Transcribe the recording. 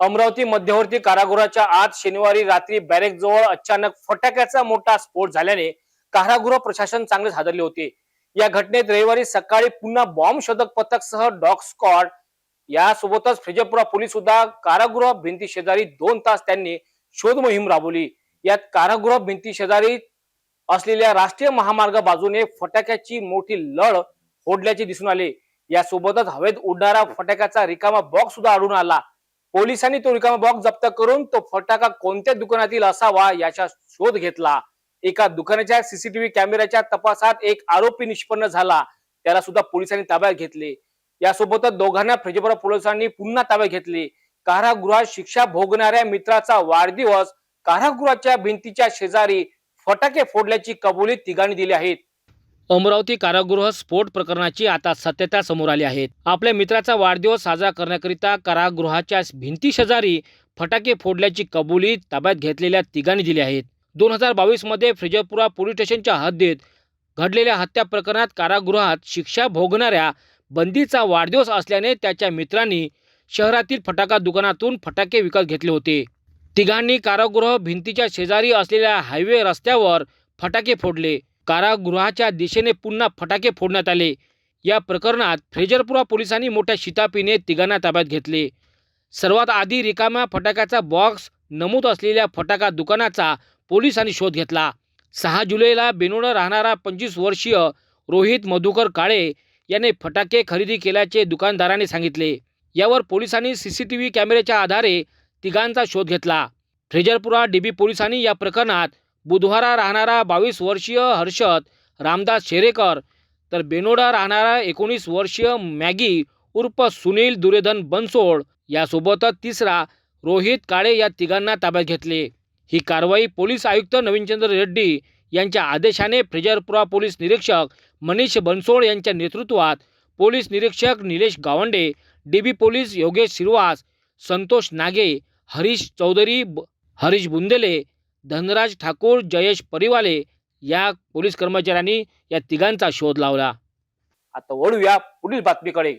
अमरावती मध्यवर्ती कारागृहाच्या आत शनिवारी रात्री बॅरेक जवळ अचानक फटाक्याचा मोठा स्फोट झाल्याने कारागृह प्रशासन चांगलेच हादरले होते. या घटनेत रविवारी सकाळी पुन्हा बॉम्ब शोधक पथक सह डॉग स्कॉड यासोबतच फ्रिजपुरा पोलीस सुद्धा कारागृह भिंती शेजारी दोन तास त्यांनी शोध मोहीम राबवली. यात कारागृह भिंती शेजारी असलेल्या राष्ट्रीय महामार्ग बाजूने फटाक्याची मोठी लढ फोडल्याचे दिसून आले. यासोबतच हवेत उडणारा फटाक्याचा रिकामा बॉक्स सुद्धा आढळून आला. पोलिसांनी तो रिकामा बॉक्स जप्त करून तो फटाका कोणत्या दुकानातील असावा याचा शोध घेतला. एका दुकानाच्या सीसीटीव्ही कॅमेऱ्याच्या तपासात एक आरोपी निष्पन्न झाला. त्याला सुद्धा पोलिसांनी ताब्यात घेतले. यासोबतच दोघांना फ्रिजपुरा पोलिसांनी पुन्हा ताब्यात घेतले. कारागृहात शिक्षा भोगणाऱ्या मित्राचा वाढदिवस कारागृहाच्या भिंतीच्या शेजारी फटाके फोडल्याची कबुली तिघांनी दिली आहेत. अमरावती कारागृह स्फोट प्रकरणाची आता सत्यता समोर आली आहे. आपल्या मित्राचा वाढदिवस साजरा करण्याकरिता कारागृहाच्या भिंती शेजारी फटाके फोडल्याची कबुली ताब्यात घेतलेल्या तिघांनी दिली आहेत. दोन हजार बावीसमध्ये फ्रिजपुरा पोलीस स्टेशनच्या हद्दीत घडलेल्या हत्या प्रकरणात कारागृहात शिक्षा भोगणाऱ्या बंदीचा वाढदिवस असल्याने त्याच्या मित्रांनी शहरातील फटाका दुकानातून फटाके विकत घेतले होते. तिघांनी कारागृह भिंतीच्या शेजारी असलेल्या हायवे रस्त्यावर फटाके फोडले. कारागृहाच्या दिशेने पुन्हा फटाके फोडण्यात आले. या प्रकरणात फ्रेजरपुरा पोलिसांनी मोठ्या शितापीने तिघांना ताब्यात घेतले. सर्वात आधी रिकाम्या फटाक्याचा बॉक्स नमूद असलेल्या फटाका दुकानाचा पोलिसांनी शोध घेतला. सहा जुलैला बेनोड राहणारा पंचवीस वर्षीय रोहित मधुकर काळे याने फटाके खरेदी केल्याचे दुकानदाराने सांगितले. यावर पोलिसांनी सीसीटीव्ही कॅमेऱ्याच्या आधारे तिघांचा शोध घेतला. फ्रेजरपुरा डीबी पोलिसांनी या प्रकरणात बुधवारा राहणारा बावीस वर्षीय हर्षद रामदास शेरेकर तर बेनोडा राहणारा एकोणीस वर्षीय मॅगी उर्फ सुनील दुर्योधन बनसोड यासोबतच तिसरा रोहित काळे या तिघांना ताब्यात घेतले. ही कारवाई पोलीस आयुक्त नवीनचंद्र रेड्डी यांच्या आदेशाने फ्रेजरपुरा पोलीस निरीक्षक मनीष बनसोड यांच्या नेतृत्वात पोलीस निरीक्षक निलेश गावंडे डीबी पोलीस योगेश श्रीवास संतोष नागे हरीश चौधरी ब- हरीश बुंदेले धनराज ठाकूर जयेश परिवाले या पोलीस कर्मचाऱ्यांनी या तिघांचा शोध लावला. आता वळूया पुढील बातमीकडे.